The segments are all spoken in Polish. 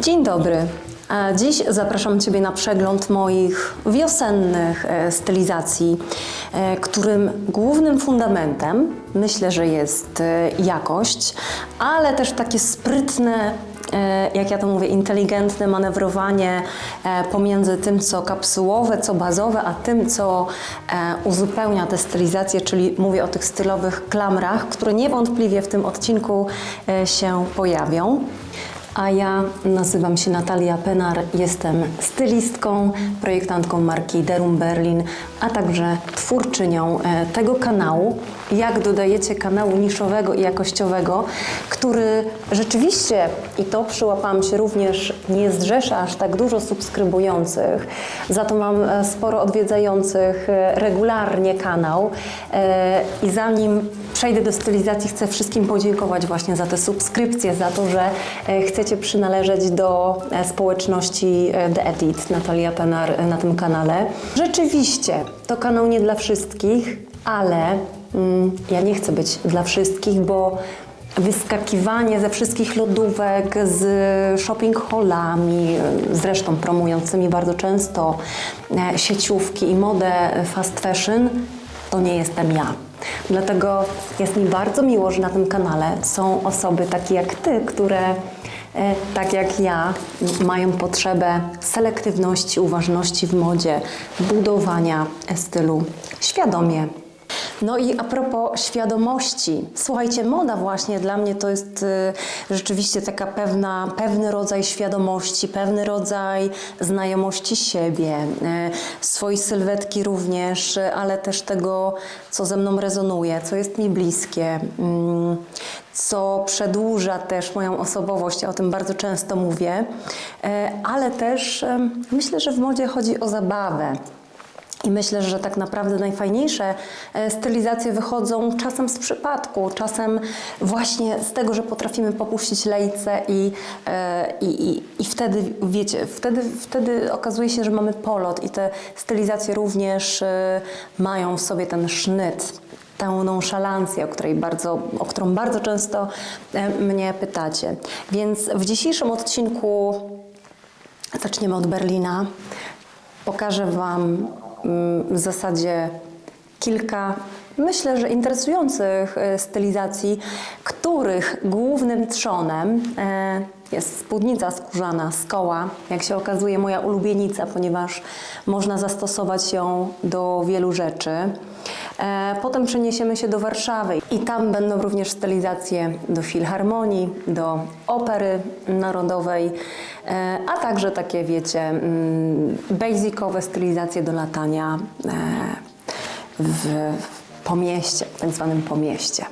Dzień dobry. Dziś zapraszam Ciebie na przegląd moich wiosennych e, stylizacji, e, którym głównym fundamentem myślę, że jest e, jakość, ale też takie sprytne, jak ja to mówię, inteligentne manewrowanie pomiędzy tym, co kapsułowe, co bazowe, a tym, co uzupełnia tę stylizację, czyli mówię o tych stylowych klamrach, które niewątpliwie w tym odcinku się pojawią. A ja nazywam się Natalia Penar, jestem stylistką, projektantką marki Derum Berlin, a także twórczynią e, tego kanału. Jak dodajecie kanału niszowego i jakościowego, który rzeczywiście, i to przyłapałam się również, nie zrzesza aż tak dużo subskrybujących, za to mam e, sporo odwiedzających e, regularnie kanał E, i zanim przejdę do stylizacji, chcę wszystkim podziękować właśnie za te subskrypcje, za to, że chcecie przynależeć do społeczności The Edit, Natalia Penar na tym kanale. Rzeczywiście, to kanał nie dla wszystkich, ale ja nie chcę być dla wszystkich, bo wyskakiwanie ze wszystkich lodówek z shopping hallami, e, zresztą promującymi bardzo często e, sieciówki i modę fast fashion, to nie jestem ja. Dlatego jest mi bardzo miło, że na tym kanale są osoby takie jak Ty, które e, tak jak ja mają potrzebę selektywności, uważności w modzie, budowania stylu świadomie. No i a propos świadomości, słuchajcie, moda właśnie dla mnie to jest y, rzeczywiście taka pewna, pewny rodzaj świadomości, pewny rodzaj znajomości siebie, y, swojej sylwetki również, y, ale też tego, co ze mną rezonuje, co jest mi bliskie, mm, co przedłuża też moją osobowość, ja o tym bardzo często mówię, y, ale też myślę, że w modzie chodzi o zabawę. I myślę, że tak naprawdę najfajniejsze e, stylizacje wychodzą czasem z przypadku, czasem właśnie z tego, że potrafimy popuścić lejce i, e, i, i, i wtedy, wiecie, wtedy, wtedy okazuje się, że mamy polot i te stylizacje również e, mają w sobie ten sznyt, tę nonszalancję, o, której bardzo, o którą bardzo często mnie pytacie. Więc w dzisiejszym odcinku zaczniemy od Berlina. Pokażę Wam w zasadzie kilka, myślę, że interesujących e, stylizacji, których głównym trzonem e, jest spódnica skórzana z koła. Jak się okazuje, moja ulubienica, ponieważ można zastosować ją do wielu rzeczy. E, Potem przeniesiemy się do Warszawy i tam będą również stylizacje do filharmonii, do opery narodowej, a także takie, wiecie, mm, basicowe stylizacje do latania e, w pomieście, tak zwanym pomieście.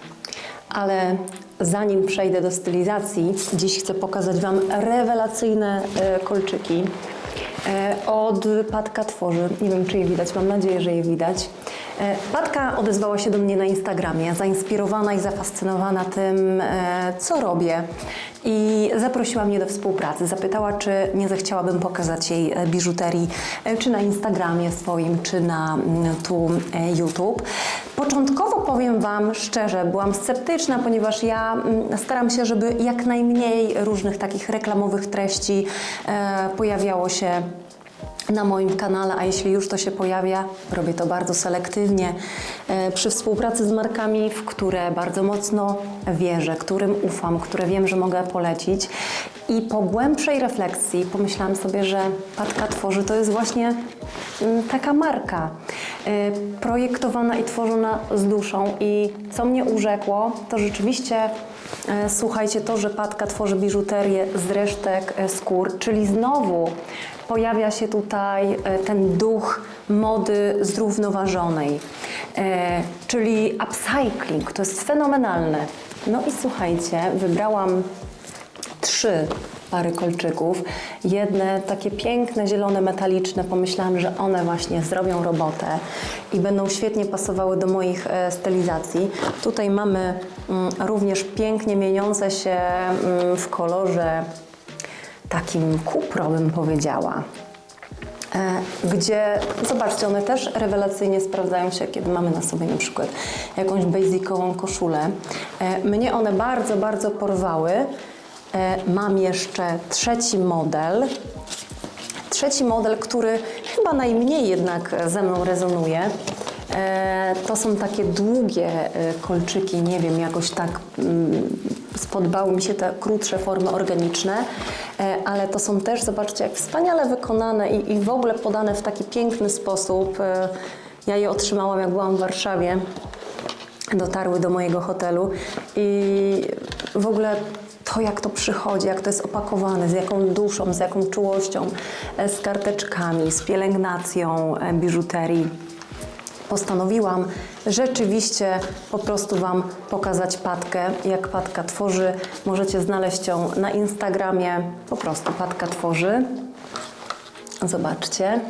Ale zanim przejdę do stylizacji, dziś chcę pokazać Wam rewelacyjne e, kolczyki e, od Patka Tworzy. Nie wiem, czy je widać, mam nadzieję, że je widać. E, Patka odezwała się do mnie na Instagramie, zainspirowana i zafascynowana tym, e, co robię. I zaprosiła mnie do współpracy. Zapytała, czy nie zechciałabym pokazać jej e, biżuterii, e, czy na Instagramie swoim, czy na mm, tu e, YouTube. Początkowo powiem Wam szczerze, byłam sceptyczna, ponieważ ja mm, staram się, żeby jak najmniej różnych takich reklamowych treści e, pojawiało się na moim kanale, a jeśli już to się pojawia, robię to bardzo selektywnie e, przy współpracy z markami, w które bardzo mocno wierzę, którym ufam, które wiem, że mogę polecić. I po głębszej refleksji pomyślałam sobie, że Patka Tworzy to jest właśnie mm, taka marka e, projektowana i tworzona z duszą. I co mnie urzekło, to rzeczywiście E, Słuchajcie, to, że Patka tworzy biżuterię z resztek e, skór, czyli znowu pojawia się tutaj ten duch mody zrównoważonej, czyli upcycling, to jest fenomenalne. No i słuchajcie, wybrałam trzy pary kolczyków. Jedne takie piękne, zielone, metaliczne. Pomyślałam, że one właśnie zrobią robotę i będą świetnie pasowały do moich e, stylizacji. Tutaj mamy mm, również pięknie mieniące się mm, w kolorze takim kupro, bym powiedziała. E, gdzie, zobaczcie, one też rewelacyjnie sprawdzają się, kiedy mamy na sobie na przykład jakąś basicową koszulę. E, Mnie one bardzo, bardzo porwały, mam jeszcze trzeci model. Trzeci model, który chyba najmniej jednak ze mną rezonuje, e, to są takie długie e, kolczyki, nie wiem, jakoś tak mm, spodobały mi się te krótsze formy organiczne, e, ale to są też, zobaczcie, jak wspaniale wykonane i, i w ogóle podane w taki piękny sposób. E, Ja je otrzymałam, jak byłam w Warszawie dotarły do mojego hotelu i w ogóle to, jak to przychodzi, jak to jest opakowane, z jaką duszą, z jaką czułością, e, z karteczkami, z pielęgnacją e, biżuterii. Postanowiłam rzeczywiście po prostu Wam pokazać patkę, jak patka tworzy. Możecie znaleźć ją na Instagramie, po prostu patka tworzy. Zobaczcie.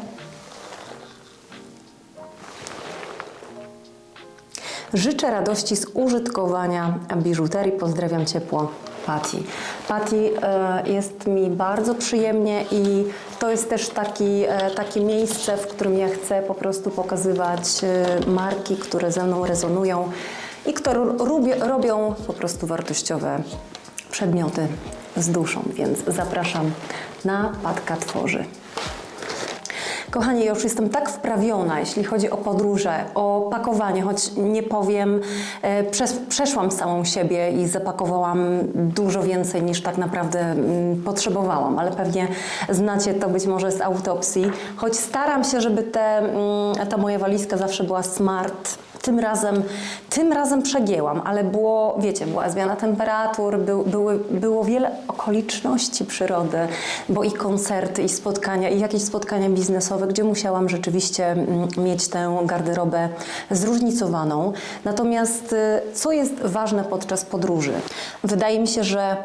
Życzę radości z użytkowania biżuterii. Pozdrawiam ciepło, Pati. Pati, e, jest mi bardzo przyjemnie i to jest też taki, e, takie miejsce, w którym ja chcę po prostu pokazywać e, marki, które ze mną rezonują i które robią po prostu wartościowe przedmioty z duszą, więc zapraszam na Patka Tworzy. Kochani, ja już jestem tak wprawiona, jeśli chodzi o podróże, o pakowanie, choć nie powiem, e, przes- przeszłam samą siebie i zapakowałam dużo więcej niż tak naprawdę mm, potrzebowałam, ale pewnie znacie to być może z autopsji, choć staram się, żeby te, mm, ta moja walizka zawsze była smart. Tym razem, tym razem przegięłam, ale było, wiecie, była zmiana temperatur, był, były, było wiele okoliczności przyrody, bo i koncerty, i spotkania, i jakieś spotkania biznesowe, gdzie musiałam rzeczywiście mm, mieć tę garderobę zróżnicowaną. Natomiast y, co jest ważne podczas podróży? Wydaje mi się, że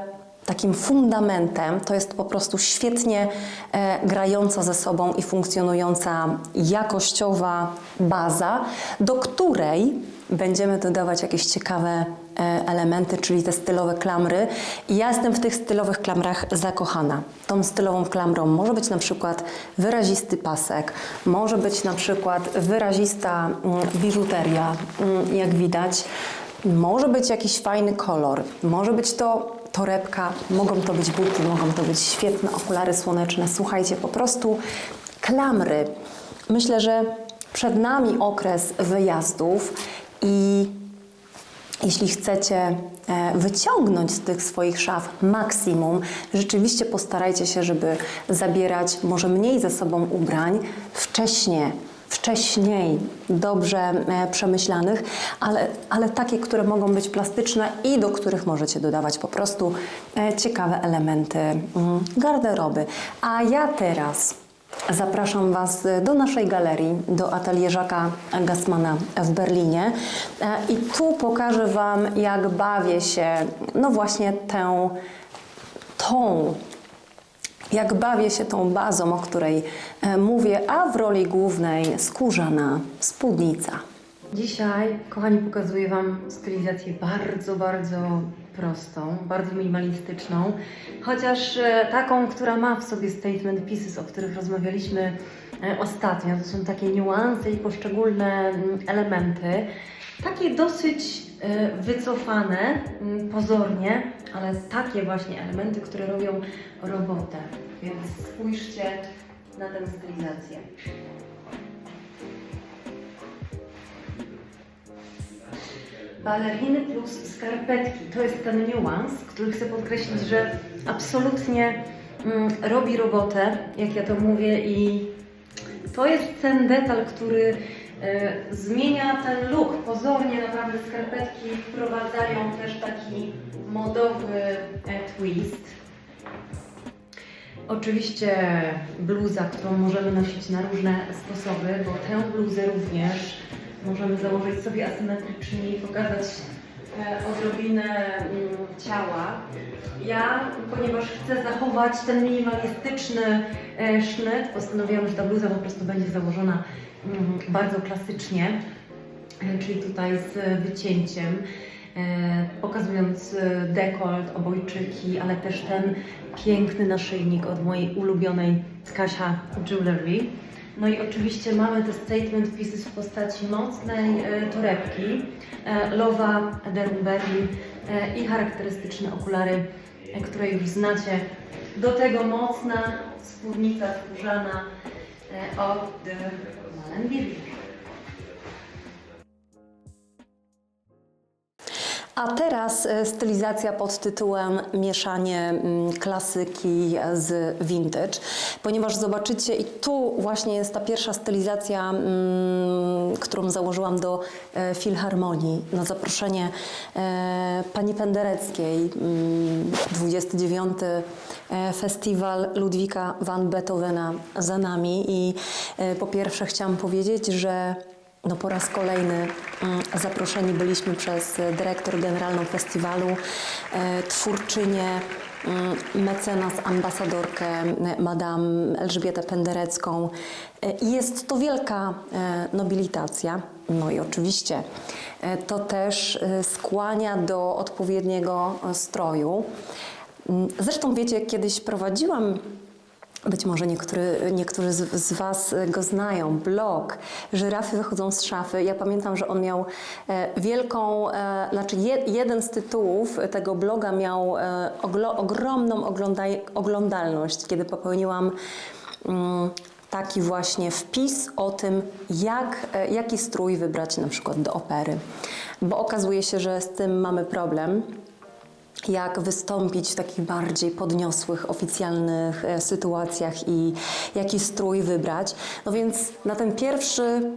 takim fundamentem to jest po prostu świetnie e, grająca ze sobą i funkcjonująca jakościowa baza, do której będziemy dodawać jakieś ciekawe e, elementy, czyli te stylowe klamry. I ja jestem w tych stylowych klamrach zakochana. Tą stylową klamrą może być na przykład wyrazisty pasek, może być na przykład wyrazista mm, biżuteria, mm, jak widać. Może być jakiś fajny kolor, może być to torebka, mogą to być buty, mogą to być świetne okulary słoneczne. Słuchajcie, po prostu klamry. Myślę, że przed nami okres wyjazdów i jeśli chcecie e, wyciągnąć z tych swoich szaf maksimum, rzeczywiście postarajcie się, żeby zabierać może mniej ze sobą ubrań wcześnie, wcześniej, dobrze e, przemyślanych, ale, ale takie, które mogą być plastyczne i do których możecie dodawać po prostu e, ciekawe elementy mm, garderoby. A ja teraz Zapraszam Was do naszej galerii, do atelier Żaka Gassmana w Berlinie E, i tu pokażę Wam, jak bawię się, no właśnie tę, tą, jak bawię się tą bazą, o której e, mówię, a w roli głównej skórzana spódnica. Dzisiaj, kochani, pokazuję Wam stylizację bardzo, bardzo prostą, bardzo minimalistyczną, chociaż e, taką, która ma w sobie statement pieces, o których rozmawialiśmy e, ostatnio. To są takie niuanse i poszczególne mm, elementy, takie dosyć wycofane mm, pozornie, ale takie właśnie elementy, które robią robotę. Więc spójrzcie na tę stylizację. Baleriny plus skarpetki. To jest ten niuans, który chcę podkreślić, że absolutnie mm, robi robotę, jak ja to mówię, i to jest ten detal, który zmienia ten look. Pozornie naprawdę skarpetki wprowadzają też taki modowy e, twist. Oczywiście bluza, którą możemy nosić na różne sposoby, bo tę bluzę również możemy założyć sobie asymetrycznie i pokazać e, odrobinę mm, ciała. Ja, ponieważ chcę zachować ten minimalistyczny e, sznyt, postanowiłam, że ta bluza po prostu będzie założona bardzo klasycznie, e, czyli tutaj z wycięciem e, pokazując e, dekolt, obojczyki, ale też ten piękny naszyjnik od mojej ulubionej Kasia Jewelry. No i oczywiście mamy te statement pieces w postaci mocnej torebki, Lowa Derumberry i charakterystyczne okulary które już znacie. Do tego mocna spódnica skórzana od வளர்ந்திருக்கிறார் A teraz e, stylizacja pod tytułem Mieszanie mm, klasyki z vintage, ponieważ zobaczycie, i tu właśnie jest ta pierwsza stylizacja, mm, którą założyłam do e, Filharmonii na zaproszenie e, pani Pendereckiej. mm, 29. e, festiwal Ludwika van Beethovena za nami i po pierwsze chciałam powiedzieć, że no po raz kolejny mm, zaproszeni byliśmy przez e, dyrektor generalną festiwalu, e, twórczynię, mm, mecenas, ambasadorkę Madame Elżbietę Penderecką. E, jest to wielka nobilitacja. No i oczywiście to też skłania do odpowiedniego stroju. Mm, Zresztą wiecie, kiedyś prowadziłam być może niektóry, niektórzy z, z Was go znają. Blog Żyrafy wychodzą z szafy. Ja pamiętam, że on miał e, wielką, e, znaczy je, jeden z tytułów tego bloga miał e, oglo, ogromną oglądaj, oglądalność, kiedy popełniłam mm, taki właśnie wpis o tym, jak, e, jaki strój wybrać na przykład do opery. Bo okazuje się, że z tym mamy problem jak wystąpić w takich bardziej podniosłych, oficjalnych e, sytuacjach i jaki strój wybrać. No więc na ten pierwszy mm,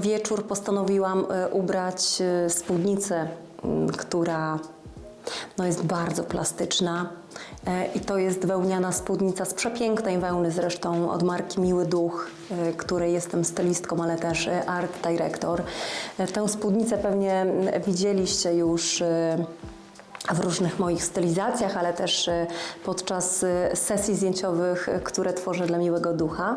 wieczór postanowiłam e, ubrać e, spódnicę, mm, która no jest bardzo plastyczna. I to jest wełniana spódnica z przepięknej wełny, zresztą od marki Miły Duch, której jestem stylistką, ale też art director. Tę spódnicę pewnie mm, widzieliście już w różnych moich stylizacjach, ale też e, podczas e, sesji zdjęciowych, e, które tworzę dla Miłego Ducha.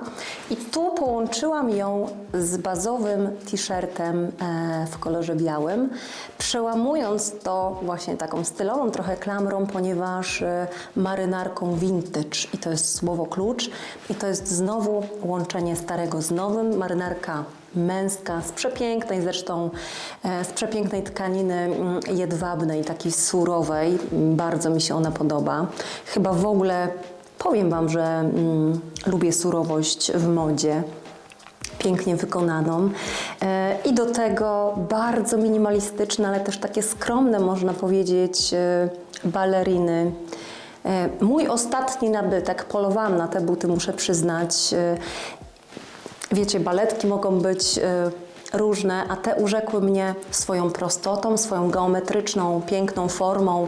I tu połączyłam ją z bazowym t-shirtem e, w kolorze białym, przełamując to właśnie taką stylową trochę klamrą, ponieważ marynarką vintage i to jest słowo klucz i to jest znowu łączenie starego z nowym. Marynarka męska, z przepięknej zresztą, e, z przepięknej tkaniny mm, jedwabnej, takiej surowej. Bardzo mi się ona podoba. Chyba w ogóle powiem Wam, że mm, lubię surowość w modzie. Pięknie wykonaną. E, I do tego bardzo minimalistyczne, ale też takie skromne, można powiedzieć, e, baleriny. Mój ostatni nabytek, polowałam na te buty, muszę przyznać. Wiecie, baletki mogą być y, różne, a te urzekły mnie swoją prostotą, swoją geometryczną, piękną formą,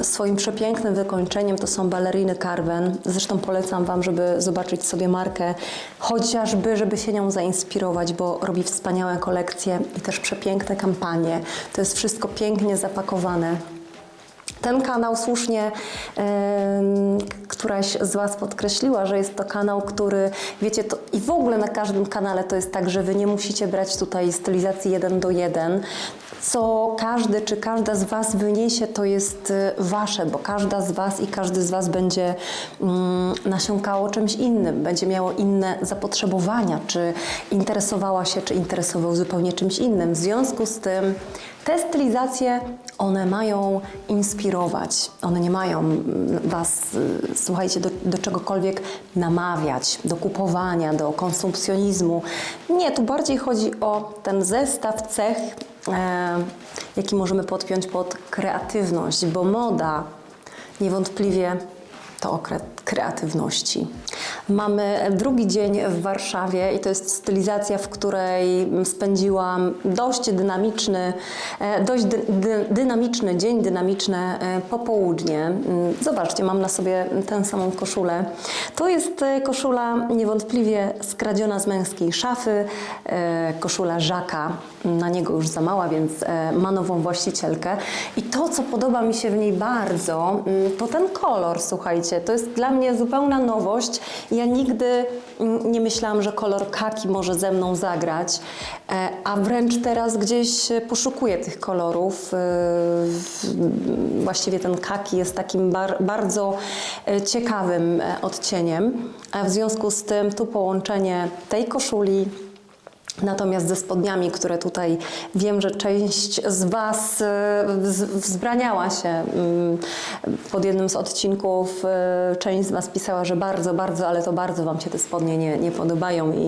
y, swoim przepięknym wykończeniem. To są baleriny Carven. Zresztą polecam Wam, żeby zobaczyć sobie markę, chociażby, żeby się nią zainspirować, bo robi wspaniałe kolekcje i też przepiękne kampanie. To jest wszystko pięknie zapakowane. Ten kanał słusznie któraś z Was podkreśliła, że jest to kanał, który, wiecie, to i w ogóle na każdym kanale to jest tak, że Wy nie musicie brać tutaj stylizacji jeden do jeden. Co każdy czy każda z Was wyniesie, to jest y, Wasze, bo każda z Was i każdy z Was będzie mm, nasiąkało czymś innym, będzie miało inne zapotrzebowania, czy interesowała się, czy interesował zupełnie czymś innym. W związku z tym te stylizacje, one mają inspirować, one nie mają mm, Was, y, słuchajcie, do, do czegokolwiek namawiać, do kupowania, do konsumpcjonizmu. Nie, tu bardziej chodzi o ten zestaw cech, e, jaki możemy podpiąć pod kreatywność, bo moda niewątpliwie to okres kreatywności. Mamy drugi dzień w Warszawie i to jest stylizacja, w której spędziłam dość dynamiczny, e, dość dy, dy, dynamiczny dzień, dynamiczne e, popołudnie. Mm, Zobaczcie, mam na sobie tę samą koszulę. To jest e, koszula niewątpliwie skradziona z męskiej szafy, koszula Żaka. Na niego już za mała, więc ma nową właścicielkę. I to, co podoba mi się w niej bardzo, mm, to ten kolor, słuchajcie. To jest dla mnie zupełna nowość. Ja nigdy mm, nie myślałam, że kolor kaki może ze mną zagrać, e, a wręcz teraz gdzieś poszukuję tych kolorów. E, Właściwie ten kaki jest takim bar, bardzo e, ciekawym odcieniem. A w związku z tym tu połączenie tej koszuli Natomiast ze spodniami, które tutaj wiem, że część z Was wz- wzbraniała się mm, pod jednym z odcinków, e, część z Was pisała, że bardzo, bardzo, ale to bardzo Wam się te spodnie nie, nie podobają i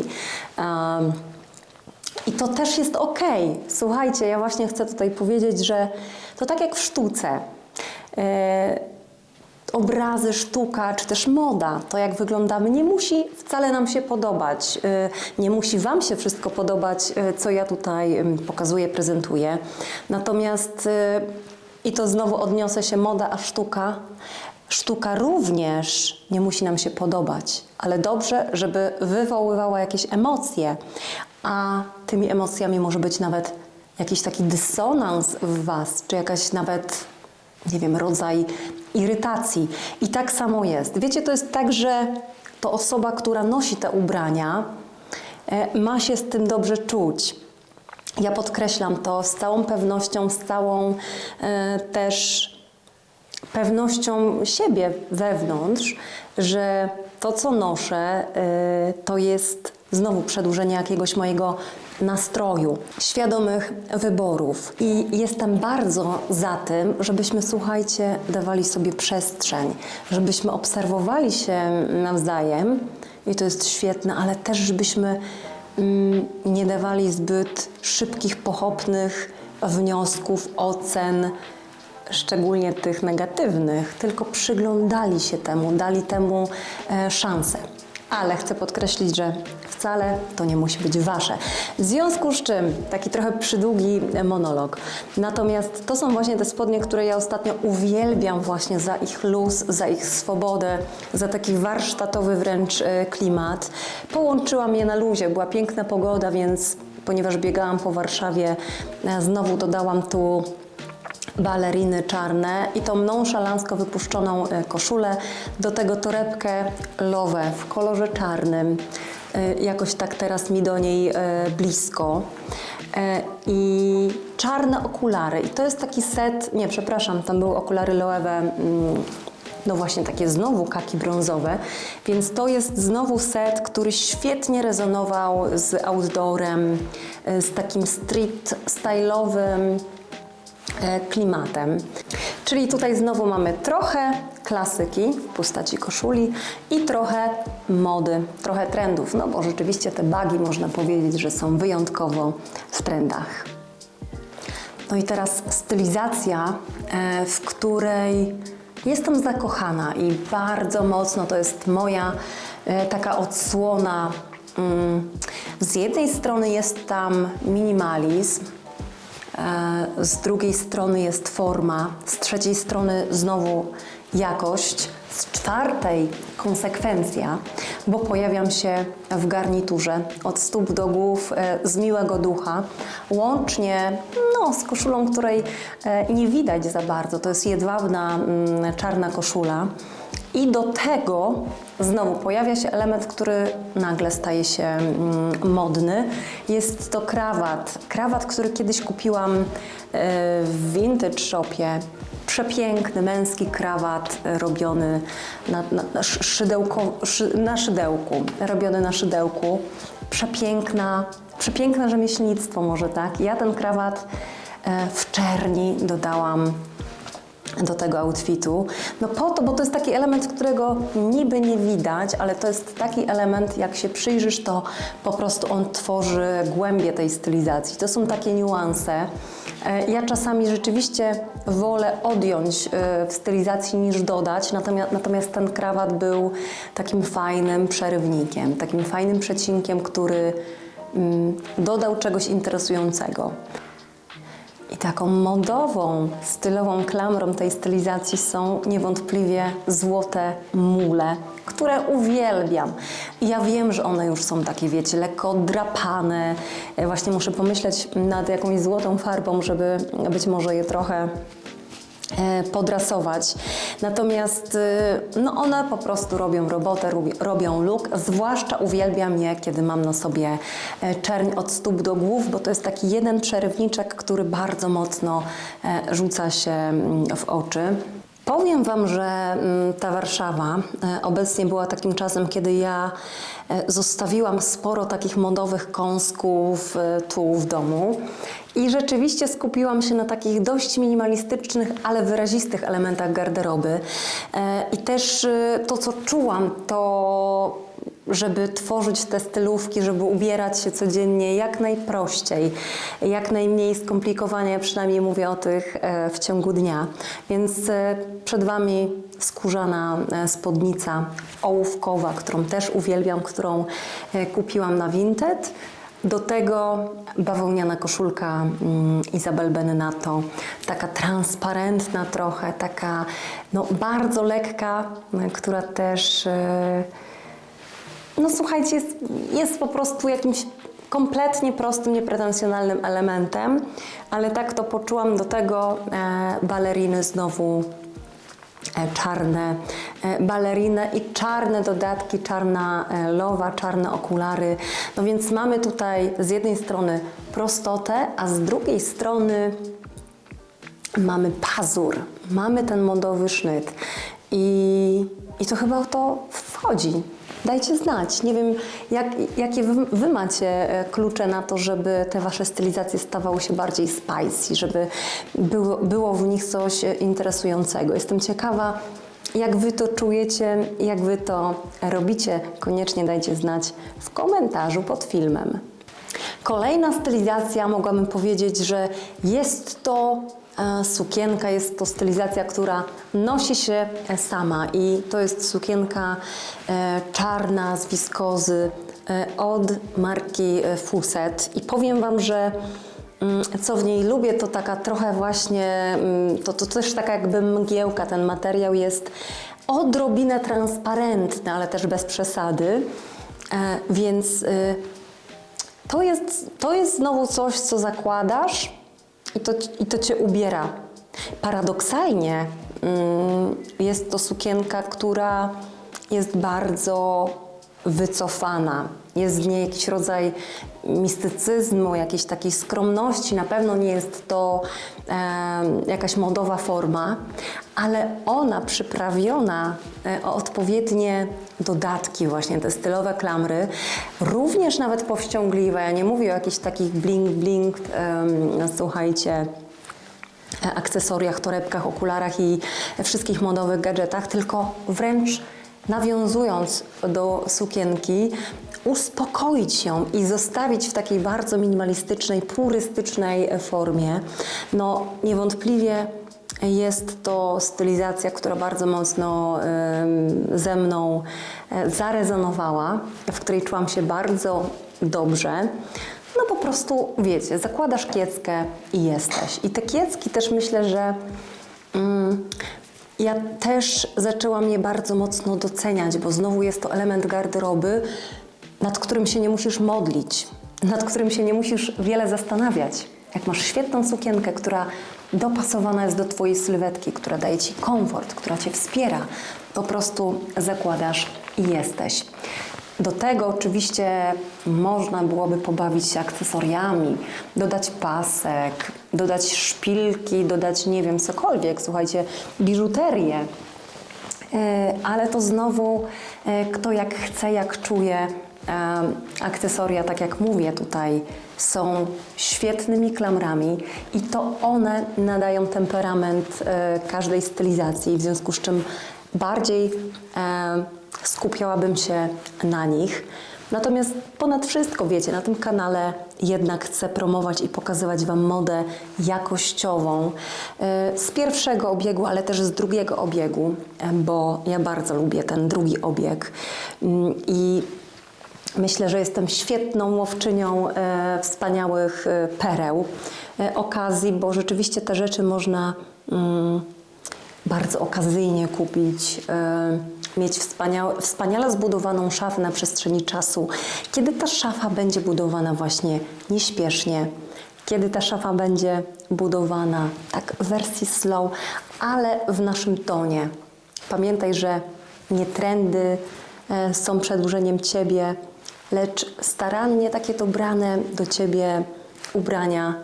em, i to też jest okej. Słuchajcie, ja właśnie chcę tutaj powiedzieć, że to tak jak w sztuce. E, obrazy, sztuka, czy też moda, to jak wyglądamy, nie musi wcale nam się podobać. Y, Nie musi Wam się wszystko podobać, y, co ja tutaj pokazuję, prezentuję. Natomiast, y, i to znowu odniosę się, moda a sztuka. Sztuka również nie musi nam się podobać, ale dobrze, żeby wywoływała jakieś emocje, a tymi emocjami może być nawet jakiś taki dysonans w Was, czy jakaś nawet nie wiem, rodzaj irytacji. I tak samo jest. Wiecie, to jest tak, że to osoba, która nosi te ubrania, e, ma się z tym dobrze czuć. Ja podkreślam to z całą pewnością, z całą e, też pewnością siebie wewnątrz, że to, co noszę, y, to jest znowu przedłużenie jakiegoś mojego nastroju, świadomych wyborów. I jestem bardzo za tym, żebyśmy, słuchajcie, dawali sobie przestrzeń, żebyśmy obserwowali się nawzajem, i to jest świetne, ale też, żebyśmy mm, nie dawali zbyt szybkich, pochopnych wniosków, ocen, szczególnie tych negatywnych, tylko przyglądali się temu, dali temu e, szansę. Ale chcę podkreślić, że wcale to nie musi być wasze. W związku z czym, taki trochę przydługi monolog. Natomiast to są właśnie te spodnie, które ja ostatnio uwielbiam właśnie za ich luz, za ich swobodę, za taki warsztatowy wręcz e, klimat. Połączyłam je na luzie, była piękna pogoda, więc ponieważ biegałam po Warszawie, e, znowu dodałam tu baleriny czarne i tą nonszalancko wypuszczoną e, koszulę, do tego torebkę lowę w kolorze czarnym. E, Jakoś tak teraz mi do niej e, blisko. I czarne okulary. I to jest taki set, nie przepraszam, tam były okulary loewe mm, no właśnie takie znowu kaki brązowe, więc to jest znowu set, który świetnie rezonował z outdoorem, z takim street style'owym klimatem. Czyli tutaj znowu mamy trochę klasyki w postaci koszuli i trochę mody, trochę trendów, no bo rzeczywiście te bagi można powiedzieć, że są wyjątkowo w trendach. No i teraz stylizacja, e, w której jestem zakochana i bardzo mocno to jest moja e, taka odsłona. Mm, Z jednej strony jest tam minimalizm, e, z drugiej strony jest forma, z trzeciej strony znowu jakość, z czwartej konsekwencja, bo pojawiam się w garniturze od stóp do głów e, z miłego ducha, łącznie no, z koszulą, której e, nie widać za bardzo. To jest jedwabna mm, czarna koszula. I do tego znowu pojawia się element, który nagle staje się mm, modny. Jest to krawat. Krawat, który kiedyś kupiłam e, w vintage shopie. Przepiękny męski krawat e, robiony na, na, na, szy- szydełko, szy, na szydełku. Robiony na szydełku. Przepiękna, przepiękne rzemieślnictwo może tak. Ja ten krawat e, w czerni dodałam do tego outfitu. No po to, bo to jest taki element, którego niby nie widać, ale to jest taki element, jak się przyjrzysz, to po prostu on tworzy głębię tej stylizacji. To są takie niuanse. E, Ja czasami rzeczywiście wolę odjąć e, w stylizacji niż dodać, natomiast, natomiast ten krawat był takim fajnym przerywnikiem, takim fajnym przecinkiem, który mm, dodał czegoś interesującego. I taką modową, stylową klamrą tej stylizacji są niewątpliwie złote mule, które uwielbiam. I ja wiem, że one już są takie, wiecie, lekko drapane. E, Właśnie muszę pomyśleć nad jakąś złotą farbą, żeby być może je trochę podrasować. Natomiast y, no one po prostu robią robotę, robi- robią look. Zwłaszcza uwielbiam je, kiedy mam na sobie e, czerń od stóp do głów, bo to jest taki jeden przerywniczek, który bardzo mocno e, rzuca się mm, w oczy. Powiem Wam, że mm, ta Warszawa e, obecnie była takim czasem, kiedy ja e, zostawiłam sporo takich modowych kąsków e, tu w domu i rzeczywiście skupiłam się na takich dość minimalistycznych, ale wyrazistych elementach garderoby. I też to, co czułam, to żeby tworzyć te stylówki, żeby ubierać się codziennie jak najprościej, jak najmniej skomplikowanie, przynajmniej mówię o tych e, w ciągu dnia. Więc e, przed Wami skórzana e, spódnica ołówkowa, którą też uwielbiam, którą kupiłam na Vinted. Do tego bawełniana koszulka mm, Izabel Bennato, taka transparentna trochę, taka no, bardzo lekka, która też... No słuchajcie, jest, jest po prostu jakimś kompletnie prostym, niepretensjonalnym elementem, ale tak to poczułam do tego e, baleriny znowu e, czarne e, baleriny i czarne dodatki, czarna e, lowa, czarne okulary. No więc mamy tutaj z jednej strony prostotę, a z drugiej strony mamy pazur, mamy ten modowy sznyt i, i to chyba o to wchodzi. Dajcie znać. Nie wiem, jak, jakie wy, wy macie e, klucze na to, żeby te wasze stylizacje stawały się bardziej spicy, żeby było, było w nich coś e, interesującego. Jestem ciekawa, jak wy to czujecie, jak wy to robicie. Koniecznie dajcie znać w komentarzu pod filmem. Kolejna stylizacja, mogłabym powiedzieć, że jest to sukienka, jest to stylizacja, która nosi się e, sama i to jest sukienka e, czarna z wiskozy e, od marki e, Fuset i powiem Wam, że mm, co w niej lubię, to taka trochę właśnie, mm, to, to też taka jakby mgiełka, ten materiał jest odrobinę transparentny, ale też bez przesady, e, więc y, to jest, to jest znowu coś, co zakładasz i to, i to cię ubiera. Paradoksalnie mm, jest to sukienka, która jest bardzo wycofana. Jest w niej jakiś rodzaj mistycyzmu, jakiejś takiej skromności. Na pewno nie jest to em, jakaś modowa forma, ale ona przyprawiona e, o odpowiednie dodatki, właśnie te stylowe klamry, również nawet powściągliwe. Ja nie mówię o jakichś takich bling-bling, em, słuchajcie, e, akcesoriach, torebkach, okularach i wszystkich modowych gadżetach, tylko wręcz nawiązując do sukienki, uspokoić ją i zostawić w takiej bardzo minimalistycznej, purystycznej formie. No niewątpliwie jest to stylizacja, która bardzo mocno ze mną e, zarezonowała, w której czułam się bardzo dobrze. No po prostu, wiecie, zakładasz kieckę i jesteś. I te kiecki też myślę, że mm, ja też zaczęłam je bardzo mocno doceniać, bo znowu jest to element garderoby, nad którym się nie musisz modlić, nad którym się nie musisz wiele zastanawiać. Jak masz świetną sukienkę, która dopasowana jest do Twojej sylwetki, która daje Ci komfort, która Cię wspiera, po prostu zakładasz i jesteś. Do tego oczywiście można byłoby pobawić się akcesoriami, dodać pasek, dodać szpilki, dodać nie wiem, cokolwiek, słuchajcie, biżuterię. E, ale to znowu e, kto jak chce, jak czuje. Akcesoria, tak jak mówię tutaj, są świetnymi klamrami i to one nadają temperament e, każdej stylizacji, w związku z czym bardziej e, skupiałabym się na nich. Natomiast ponad wszystko, wiecie, na tym kanale jednak chcę promować i pokazywać Wam modę jakościową e, z pierwszego obiegu, ale też z drugiego obiegu, bo ja bardzo lubię ten drugi obieg. Mm, I Myślę, że jestem świetną łowczynią e, wspaniałych e, pereł, e, okazji, bo rzeczywiście te rzeczy można mm, bardzo okazyjnie kupić, mieć wspaniale zbudowaną szafę na przestrzeni czasu. Kiedy ta szafa będzie budowana właśnie nieśpiesznie, kiedy ta szafa będzie budowana tak w wersji slow, ale w naszym tonie. Pamiętaj, że nie trendy są przedłużeniem Ciebie, lecz starannie takie dobrane do Ciebie ubrania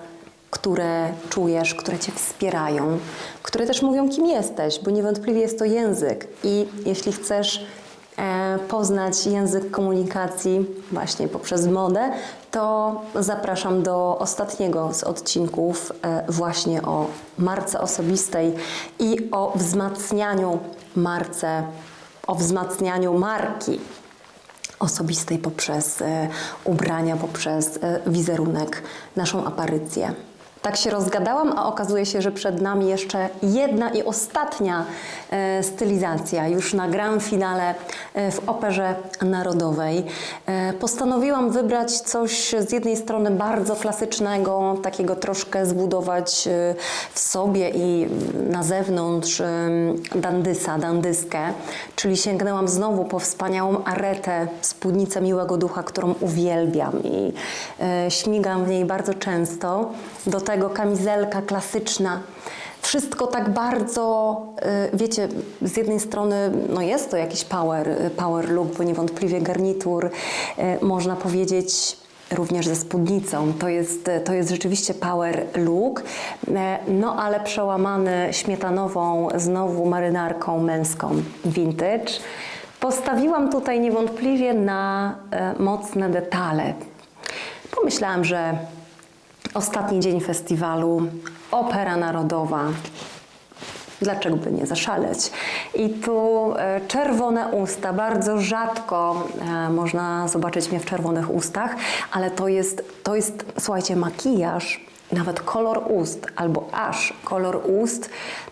które czujesz, które cię wspierają, które też mówią, kim jesteś, bo niewątpliwie jest to język. I jeśli chcesz e, poznać język komunikacji właśnie poprzez modę, to zapraszam do ostatniego z odcinków e, właśnie o marce osobistej i o wzmacnianiu marce, o wzmacnianiu marki osobistej poprzez e, ubrania, poprzez e, wizerunek, naszą aparycję. Tak się rozgadałam, a okazuje się, że przed nami jeszcze jedna i ostatnia e, stylizacja, już na grand finale e, w Operze Narodowej. E, postanowiłam wybrać coś z jednej strony bardzo klasycznego, takiego troszkę zbudować w sobie i na zewnątrz dandysa, dandyskę, czyli sięgnęłam znowu po wspaniałą aretę, spódnicę miłego ducha, którą uwielbiam i śmigam w niej bardzo często. Do tego kamizelka klasyczna. Wszystko tak bardzo, y, wiecie, z jednej strony no jest to jakiś power, y, power look, bo niewątpliwie garnitur, y, można powiedzieć, również ze spódnicą. To jest, to jest rzeczywiście power look, no ale przełamany śmietanową znowu marynarką męską vintage. Postawiłam tutaj niewątpliwie na mocne detale. Pomyślałam, że Ostatni dzień festiwalu, Opera Narodowa. Dlaczego by nie zaszaleć? I tu e, czerwone usta. Bardzo rzadko e, można zobaczyć mnie w czerwonych ustach, ale to jest, to jest słuchajcie, makijaż, nawet kolor ust albo aż kolor ust,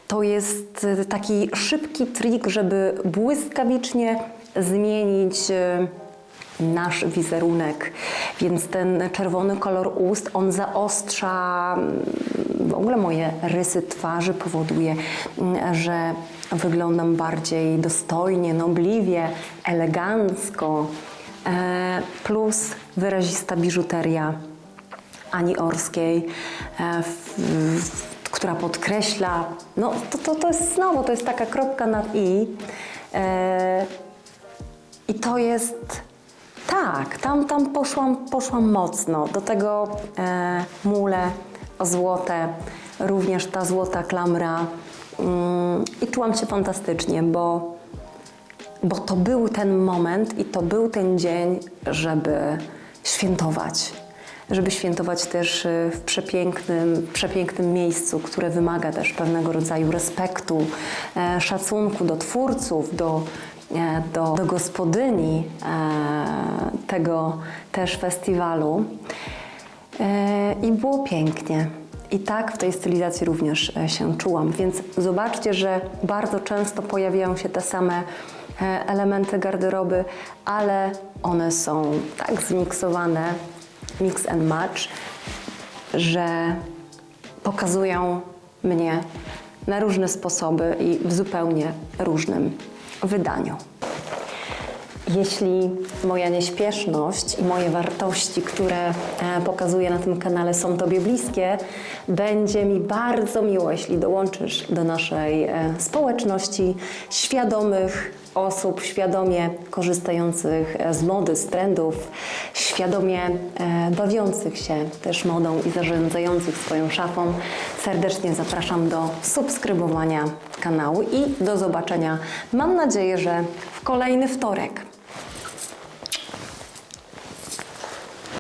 to jest e, taki szybki trik, żeby błyskawicznie zmienić. Nasz wizerunek. Więc ten czerwony kolor ust, on zaostrza mm, w ogóle moje rysy twarzy, powoduje, mm, że wyglądam bardziej dostojnie, nobliwie, elegancko. E, Plus wyrazista biżuteria Ani Orskiej, e, która podkreśla, no to, to, to jest znowu, to jest taka kropka nad i. E, I to jest tak, tam, tam poszłam, poszłam mocno. Do tego e, mule złote, również ta złota klamra. Mm, I czułam się fantastycznie, bo, bo to był ten moment i to był ten dzień, żeby świętować. Żeby świętować też e, w przepięknym, przepięknym miejscu, które wymaga też pewnego rodzaju respektu, e, szacunku do twórców, do, do, do gospodyni e, tego też festiwalu. E, I było pięknie. I tak w tej stylizacji również e, się czułam. Więc zobaczcie, że bardzo często pojawiają się te same elementy garderoby, ale one są tak zmiksowane, mix and match, że pokazują mnie na różne sposoby i w zupełnie różnym wydaniu. Jeśli moja nieśpieszność i moje wartości, które e, pokazuję na tym kanale są Tobie bliskie, będzie mi bardzo miło, jeśli dołączysz do naszej e, społeczności świadomych osób, świadomie korzystających e, z mody, z trendów, świadomie e, bawiących się też modą i zarządzających swoją szafą. Serdecznie zapraszam do subskrybowania kanału i do zobaczenia, mam nadzieję, że w kolejny wtorek.